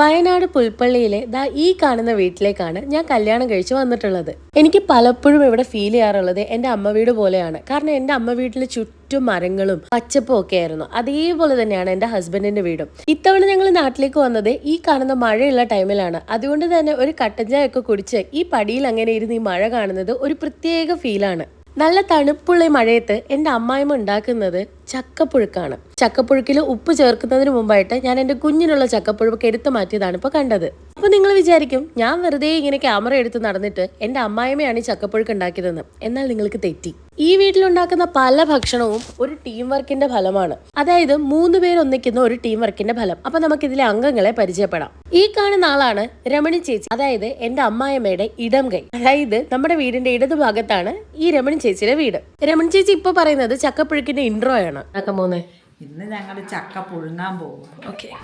വയനാട് പുൽപ്പള്ളിയിലെ ദാ ഈ കാണുന്ന വീട്ടിലേക്കാണ് ഞാൻ കല്യാണം കഴിച്ച് വന്നിട്ടുള്ളത്. എനിക്ക് പലപ്പോഴും ഇവിടെ ഫീൽ ചെയ്യാറുള്ളത് എന്റെ അമ്മ വീട് പോലെയാണ്. കാരണം എന്റെ അമ്മ വീട്ടിൽ ചുറ്റും മരങ്ങളും പച്ചപ്പും ഒക്കെ ആയിരുന്നു. അതേപോലെ തന്നെയാണ് എന്റെ ഹസ്ബൻഡിന്റെ വീടും. ഇത്തവണ ഞങ്ങൾ നാട്ടിലേക്ക് വന്നത് ഈ കാണുന്ന മഴയുള്ള ടൈമിലാണ് അതുകൊണ്ട് തന്നെ ഒരു കട്ടൻ ഒക്കെ കുടിച്ച് ഈ പടിയിൽ അങ്ങനെ ഇരുന്ന് ഈ മഴ കാണുന്നത് ഒരു പ്രത്യേക ഫീലാണ് നല്ല തണുപ്പുള്ള മഴയത്ത് എന്റെ അമ്മായിമ്മ ഉണ്ടാക്കുന്നത് ചക്കപ്പുഴുക്കാണ്. ചക്കപ്പുഴുക്കിൽ ഉപ്പ് ചേർക്കുന്നതിന് മുമ്പായിട്ട് ഞാൻ എന്റെ കുഞ്ഞിനുള്ള ചക്കപ്പുഴുക്ക് എടുത്തു മാറ്റിയതാണ് ഇപ്പോൾ കണ്ടത്. അപ്പോൾ നിങ്ങൾ വിചാരിക്കും ഞാൻ വെറുതെ ഇങ്ങനെ ക്യാമറ എടുത്ത് നടന്നിട്ട് എന്റെ അമ്മായിമ്മയാണ് ഈ ചക്കപ്പുഴുക്ക് ഉണ്ടാക്കിയതെന്ന്. എന്നാൽ നിങ്ങൾക്ക് തെറ്റി. ഈ വീട്ടിലുണ്ടാക്കുന്ന പല ഭക്ഷണവും ഒരു ടീം വർക്കിന്റെ ഫലമാണ്. അതായത് മൂന്ന് പേർ ഒന്നിക്കുന്ന ഒരു ടീം വർക്കിന്റെ ഫലം. അപ്പൊ നമുക്ക് ഇതിലെ അംഗങ്ങളെ പരിചയപ്പെടാം. ഈ കാണുന്ന ആളാണ് രമണി ചേച്ചി. അതായത് എന്റെ അമ്മായിമ്മയുടെ ഇടം കൈ. അതായത് നമ്മുടെ വീടിന്റെ ഇടതുഭാഗത്താണ് ഈ രമണി ചേച്ചിയുടെ വീട്. രമണി ചേച്ചി ഇപ്പൊ പറയുന്നത് ചക്കപ്പുഴുക്കിന്റെ ഇൻട്രോ ആണ് അക്കമോനെ ഇന്ന് ഞങ്ങൾ ചക്ക പുഴുങ്ങാൻ പോകും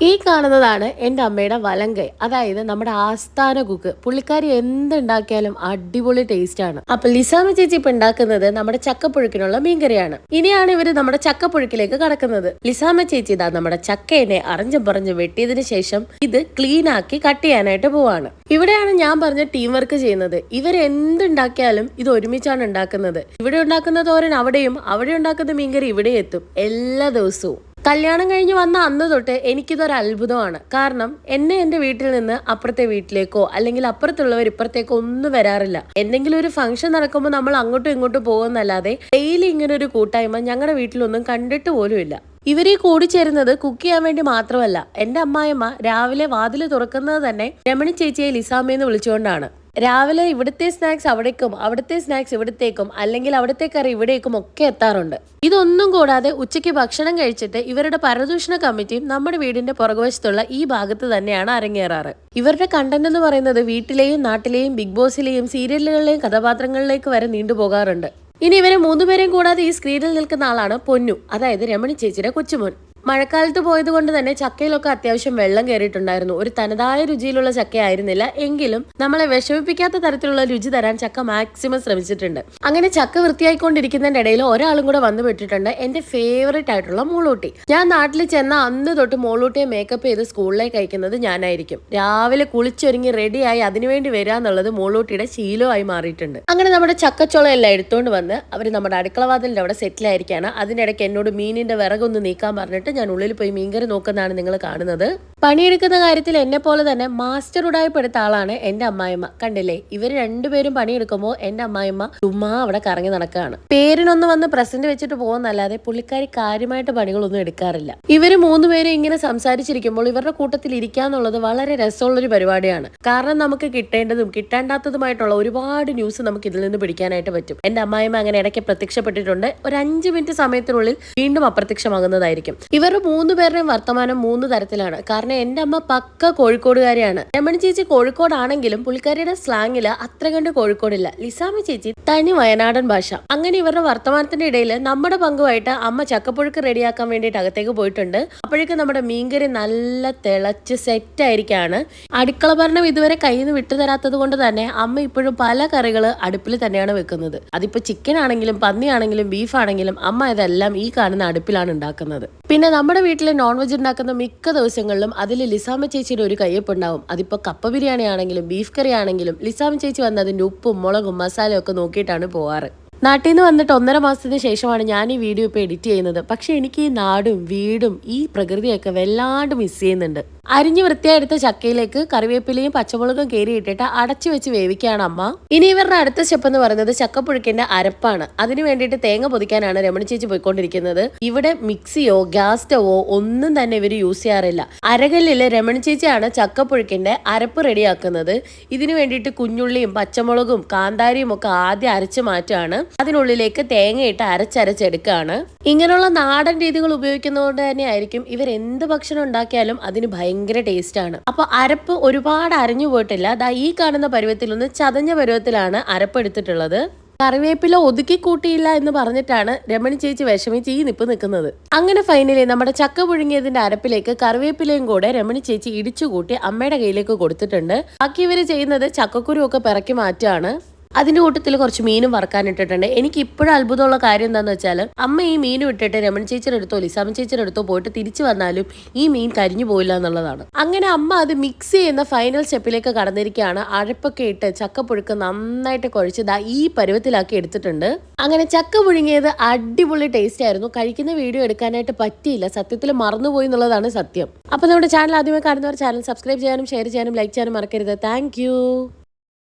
ഈ കാണുന്നതാണ് എന്റെ അമ്മയുടെ വലങ്കൈ. അതായത് നമ്മുടെ ആസ്ഥാന കുക്ക്. പുള്ളിക്കാരി എന്തുണ്ടാക്കിയാലും അടിപൊളി ടേസ്റ്റ് ആണ്. അപ്പൊ ലിസാമ ചേച്ചി ഇപ്പൊ ഉണ്ടാക്കുന്നത് നമ്മുടെ ചക്കപ്പുഴുക്കിനുള്ള മീൻകറിയാണ്. ഇനിയാണ് ഇവർ നമ്മുടെ ചക്കപ്പുഴുക്കിലേക്ക് കടക്കുന്നത്. ലിസാമ ചേച്ചി ഇതാ നമ്മുടെ ചക്കേനെ അറിഞ്ഞും പറഞ്ഞും വെട്ടിയതിനു ശേഷം ഇത് ക്ലീൻ ആക്കി കട്ട് ചെയ്യാനായിട്ട് പോവാണ്. ഇവിടെയാണ് ഞാൻ പറഞ്ഞ ടീം വർക്ക് ചെയ്യുന്നത്. ഇവർ എന്തുണ്ടാക്കിയാലും ഇത് ഒരുമിച്ചാണ് ഉണ്ടാക്കുന്നത്. ഇവിടെ ഉണ്ടാക്കുന്ന തോരൻ അവിടെയും അവിടെ ഉണ്ടാക്കുന്ന മീൻകറി ഇവിടെ എത്തും. എല്ലാ ദിവസവും. കല്യാണം കഴിഞ്ഞ് വന്ന അന്ന് തൊട്ട് എനിക്കിതൊരു അത്ഭുതമാണ്. കാരണം എന്നെ എന്റെ വീട്ടിൽ നിന്ന് അപ്പുറത്തെ വീട്ടിലേക്കോ അല്ലെങ്കിൽ അപ്പുറത്തുള്ളവർ ഇപ്പുറത്തേക്കോ ഒന്നും വരാറില്ല. എന്തെങ്കിലും ഒരു ഫംഗ്ഷൻ നടക്കുമ്പോൾ നമ്മൾ അങ്ങോട്ടും ഇങ്ങോട്ടും പോകുന്നല്ലാതെ ഡെയിലി ഇങ്ങനെ ഒരു കൂട്ടായ്മ ഞങ്ങളുടെ വീട്ടിലൊന്നും കണ്ടിട്ട് പോലുമില്ല ഇവരെ കൂടിച്ചേരുന്നത് കുക്ക് ചെയ്യാൻ വേണ്ടി മാത്രമല്ല. എന്റെ അമ്മായിമ്മ രാവിലെ വാതിൽ തുറക്കുന്നത് തന്നെ രമണി ചേച്ചിയെ ലിസാമ്മയെന്ന് വിളിച്ചുകൊണ്ടാണ് രാവിലെ ഇവിടുത്തെ സ്നാക്സ് അവിടേക്കും അവിടുത്തെ സ്നാക്സ് ഇവിടത്തേക്കും അല്ലെങ്കിൽ അവിടുത്തെ കറി ഇവിടേക്കും ഒക്കെ എത്താറുണ്ട്. ഇതൊന്നും കൂടാതെ ഉച്ചയ്ക്ക് ഭക്ഷണം കഴിച്ചിട്ട് ഇവരുടെ പരദൂഷണ കമ്മിറ്റിയും നമ്മുടെ വീടിന്റെ പുറകുവശത്തുള്ള ഈ ഭാഗത്ത് തന്നെയാണ് അരങ്ങേറാറ്. ഇവരുടെ കണ്ടന്റ് എന്ന് പറയുന്നത് വീട്ടിലെയും നാട്ടിലെയും ബിഗ് ബോസിലെയും സീരിയലുകളിലെയും കഥാപാത്രങ്ങളിലേക്ക് വരെ നീണ്ടുപോകാറുണ്ട് ഇനി ഇവരെ മൂന്നുപേരെയും കൂടാതെ ഈ സ്ക്രീനിൽ നിൽക്കുന്ന ആളാണ് പൊന്നു അതായത് രമണി ചേച്ചിയുടെ കൊച്ചുമോൻ. മഴക്കാലത്ത് പോയത് കൊണ്ട് തന്നെ ചക്കയിലൊക്കെ അത്യാവശ്യം വെള്ളം കയറിയിട്ടുണ്ടായിരുന്നു ഒരു തനതായ രുചിയിലുള്ള ചക്ക ആയിരുന്നില്ല എങ്കിലും നമ്മളെ വിഷമിപ്പിക്കാത്ത തരത്തിലുള്ള രുചി തരാൻ ചക്ക മാക്സിമം ശ്രമിച്ചിട്ടുണ്ട്. അങ്ങനെ ചക്ക വൃത്തിയായിക്കൊണ്ടിരിക്കുന്നതിന്റെ ഇടയിൽ ഒരാളും കൂടെ വന്നു വിട്ടിട്ടുണ്ട് എന്റെ ഫേവറേറ്റ് ആയിട്ടുള്ള മോളൂട്ടി. ഞാൻ നാട്ടിൽ ചെന്ന അന്ന് തൊട്ട് മോളൂട്ടിയെ മേക്കപ്പ് ചെയ്ത് സ്കൂളിലേക്ക് അയക്കുന്നത് ഞാനായിരിക്കും. രാവിലെ കുളിച്ചൊരുങ്ങി റെഡിയായി അതിനുവേണ്ടി വരിക എന്നുള്ളത് മോളൂട്ടിയുടെ ശീലമായി മാറിയിട്ടുണ്ട്. അങ്ങനെ നമ്മുടെ ചക്കച്ചോളം എല്ലാം എടുത്തുകൊണ്ട് വന്ന് അവർ നമ്മുടെ അടുക്കളവാതിലിന്റെ അവിടെ സെറ്റിൽ ആയിരിക്കാണ്. അതിനിടയ്ക്ക് എന്നോട് മീനിന്റെ വിറകൊന്ന് നീക്കാൻ പറഞ്ഞിട്ട് ഞാൻ ഉള്ളിൽ പോയി മീൻകറി നോക്കുന്നതാണ് നിങ്ങൾ കാണുന്നത്. പണിയെടുക്കുന്ന കാര്യത്തിൽ എന്നെ പോലെ തന്നെ മാസ്റ്റർ ഉടായ്പെടുത്ത ആളാണ് എന്റെ അമ്മായിമ്മ. കണ്ടില്ലേ? ഇവർ രണ്ടുപേരും പണിയെടുക്കുമ്പോൾ എന്റെ അമ്മായിമ്മ ചുമ്മാ അവിടെ കറങ്ങി നടക്കുകയാണ് പേരിനൊന്ന് വന്ന് പ്രസന്റ് വെച്ചിട്ട് പോകുന്നല്ലാതെ പുള്ളിക്കാരി കാര്യമായിട്ട് പണികളൊന്നും എടുക്കാറില്ല. ഇവർ മൂന്നുപേരും ഇങ്ങനെ സംസാരിച്ചിരിക്കുമ്പോൾ ഇവരുടെ കൂട്ടത്തിൽ ഇരിക്കാന്നുള്ളത് വളരെ രസമുള്ളൊരു പരിപാടിയാണ്. കാരണം നമുക്ക് കിട്ടേണ്ടതും കിട്ടേണ്ടാത്തതുമായിട്ടുള്ള ഒരുപാട് ന്യൂസ് നമുക്ക് ഇതിൽ നിന്ന് പിടിക്കാനായിട്ട് പറ്റും. എന്റെ അമ്മായിമ്മ അങ്ങനെ ഇടയ്ക്ക് പ്രത്യക്ഷപ്പെട്ടിട്ടുണ്ട്. ഒരു അഞ്ച് മിനിറ്റ് സമയത്തിനുള്ളിൽ വീണ്ടും അപ്രത്യക്ഷമാകുന്നതായിരിക്കും. ഇവരുടെ മൂന്ന് പേരുടെയും വർത്തമാനം മൂന്ന് തരത്തിലാണ്. കാരണം എന്റെ അമ്മ പക്ക കോഴിക്കോടുകാരിയാണ്. രമണി ചേച്ചി കോഴിക്കോടാണെങ്കിലും പുള്ളിക്കാരിയുടെ സ്ലാങ്ങിൽ അത്ര കണ്ട് കോഴിക്കോടില്ല. ലിസാമി ചേച്ചി തനി വയനാടൻ ഭാഷ. അങ്ങനെ ഇവരുടെ വർത്തമാനത്തിന്റെ ഇടയിൽ നമ്മുടെ പങ്കുമായിട്ട് അമ്മ ചക്കപ്പുഴുക്ക് റെഡിയാക്കാൻ വേണ്ടിയിട്ട് അകത്തേക്ക് പോയിട്ടുണ്ട്. അപ്പോഴേക്കും നമ്മുടെ മീൻകറി നല്ല തിളച്ച് സെറ്റ് ആയിരിക്കാണ്. അടുക്കള ഭരണം ഇതുവരെ കയ്യിൽ നിന്ന് വിട്ടുതരാത്തത് കൊണ്ട് തന്നെ അമ്മ ഇപ്പോഴും പല കറികൾ അടുപ്പിൽ തന്നെയാണ് വെക്കുന്നത്. അതിപ്പോ ചിക്കൻ ആണെങ്കിലും പന്നി ആണെങ്കിലും ബീഫ് ആണെങ്കിലും അമ്മ ഇതെല്ലാം ഈ കാണുന്ന അടുപ്പിലാണ് ഉണ്ടാക്കുന്നത്. പിന്നെ നമ്മുടെ വീട്ടിലെ നോൺ വെജ് ഉണ്ടാക്കുന്ന മിക്ക ദിവസങ്ങളിലും അതിൽ ലിസാമ ചേച്ചിയുടെ ഒരു കയ്യപ്പ് ഉണ്ടാവും. അതിപ്പോ കപ്പ ബിരിയാണി ആണെങ്കിലും ബീഫ് കറി ആണെങ്കിലും ലിസാമ ചേച്ചി വന്ന് അതിന്റെ ഉപ്പും മുളകും മസാലയും ഒക്കെ നോക്കിയിട്ടാണ് പോവാറ്. നാട്ടിൽ നിന്ന് വന്നിട്ട് ഒന്നര മാസത്തിന് ശേഷമാണ് ഞാൻ ഈ വീഡിയോ ഇപ്പോൾ എഡിറ്റ് ചെയ്യുന്നത്. പക്ഷേ എനിക്ക് ഈ നാടും വീടും ഈ പ്രകൃതിയൊക്കെ വല്ലാണ്ട് മിസ് ചെയ്യുന്നുണ്ട്. അരിഞ്ഞു വൃത്തിയായെടുത്ത ചക്കയിലേക്ക് കറിവേപ്പിലയും പച്ചമുളകും കയറി ഇട്ടിട്ട് അടച്ചു വെച്ച് വേവിക്കുകയാണ് അമ്മ. ഇനി ഇവരുടെ അടുത്ത സ്റ്റെപ്പ് എന്ന് പറയുന്നത് ചക്കപ്പുഴുക്കിന്റെ അരപ്പാണ്. അതിന് വേണ്ടിയിട്ട് തേങ്ങ പൊതിക്കാനാണ് രമണി ചേച്ചി പോയിക്കൊണ്ടിരിക്കുന്നത്. ഇവിടെ മിക്സിയോ ഗ്യാസ് സ്റ്റവോ ഒന്നും തന്നെ ഇവർ യൂസ് ചെയ്യാറില്ല. അരകല്ലിൽ രമണി ചേച്ചിയാണ് ചക്കപ്പുഴുക്കിന്റെ അരപ്പ് റെഡിയാക്കുന്നത്. ഇതിനു വേണ്ടിയിട്ട് കുഞ്ഞുള്ളിയും പച്ചമുളകും കാന്താരിയും ഒക്കെ ആദ്യം അരച്ച് മാറ്റുകയാണ്. അതിനുള്ളിലേക്ക് തേങ്ങയിട്ട് അരച്ചരച്ചെടുക്കുകയാണ്. ഇങ്ങനെയുള്ള നാടൻ രീതികൾ ഉപയോഗിക്കുന്നതുകൊണ്ട് തന്നെ ആയിരിക്കും ഇവർ എന്ത് ഭക്ഷണം ഉണ്ടാക്കിയാലും അതിന് ഭയങ്കര ടേസ്റ്റ് ആണ് അപ്പൊ അരപ്പ് ഒരുപാട് അരഞ്ഞു പോയിട്ടില്ല. ദാ ഈ കാണുന്ന പരുവത്തിൽ ഒന്ന് ചതഞ്ഞ പരുവത്തിലാണ് അരപ്പ് എടുത്തിട്ടുള്ളത്. കറിവേപ്പില ഒതുക്കി കൂട്ടിയില്ല എന്ന് പറഞ്ഞിട്ടാണ് രമണി ചേച്ചി വിഷമിച്ച് ഈ നിപ്പ് നിൽക്കുന്നത്. അങ്ങനെ ഫൈനലി നമ്മുടെ ചക്ക പുഴുങ്ങിയതിന്റെ അരപ്പിലേക്ക് കറിവേപ്പിലയും കൂടെ രമണി ചേച്ചി ഇടിച്ചു കൂട്ടി അമ്മയുടെ കയ്യിലേക്ക് കൊടുത്തിട്ടുണ്ട്. ബാക്കി ഇവർ ചെയ്യുന്നത് ചക്കക്കുരു ഒക്കെ പിറക്കി മാറ്റാണ് അതിന്റെ കൂട്ടത്തിൽ കുറച്ച് മീനും വറക്കാൻ ഇട്ടിട്ടുണ്ട് എനിക്ക് ഇപ്പോഴും അത്ഭുതമുള്ള കാര്യം എന്താണെന്ന് വെച്ചാൽ അമ്മ ഈ മീനും ഇട്ടിട്ട് രമൺ ചേച്ചിയുടെ അടുത്തോ ലിസാമ ചേച്ചിയുടെ അടുത്തോ പോയിട്ട് തിരിച്ചു വന്നാലും ഈ മീൻ കരിഞ്ഞു പോയില്ല എന്നുള്ളതാണ്. അങ്ങനെ അമ്മ അത് മിക്സ് ചെയ്യുന്ന ഫൈനൽ സ്റ്റെപ്പിലേക്ക് കടന്നിരിക്കുകയാണ്. അഴപ്പൊക്കെ ഇട്ട് ചക്കപ്പുഴുക്ക് നന്നായിട്ട് കുഴച്ച് ദാ ഈ പരുവത്തിലാക്കി എടുത്തിട്ടുണ്ട്. അങ്ങനെ ചക്ക പുഴുങ്ങിയത് അടിപൊളി ടേസ്റ്റ് ആയിരുന്നു. കഴിക്കുന്ന വീഡിയോ എടുക്കാനായിട്ട് പറ്റിയില്ല. സത്യത്തിൽ മറന്നുപോയി എന്നുള്ളതാണ് സത്യം. അപ്പോൾ നമ്മുടെ ചാനൽ ആദ്യമായി കാണുന്നവർ ചാനൽ സബ്സ്ക്രൈബ് ചെയ്യാനും ഷെയർ ചെയ്യാനും ലൈക്ക് ചെയ്യാനും മറക്കരുത്. താങ്ക്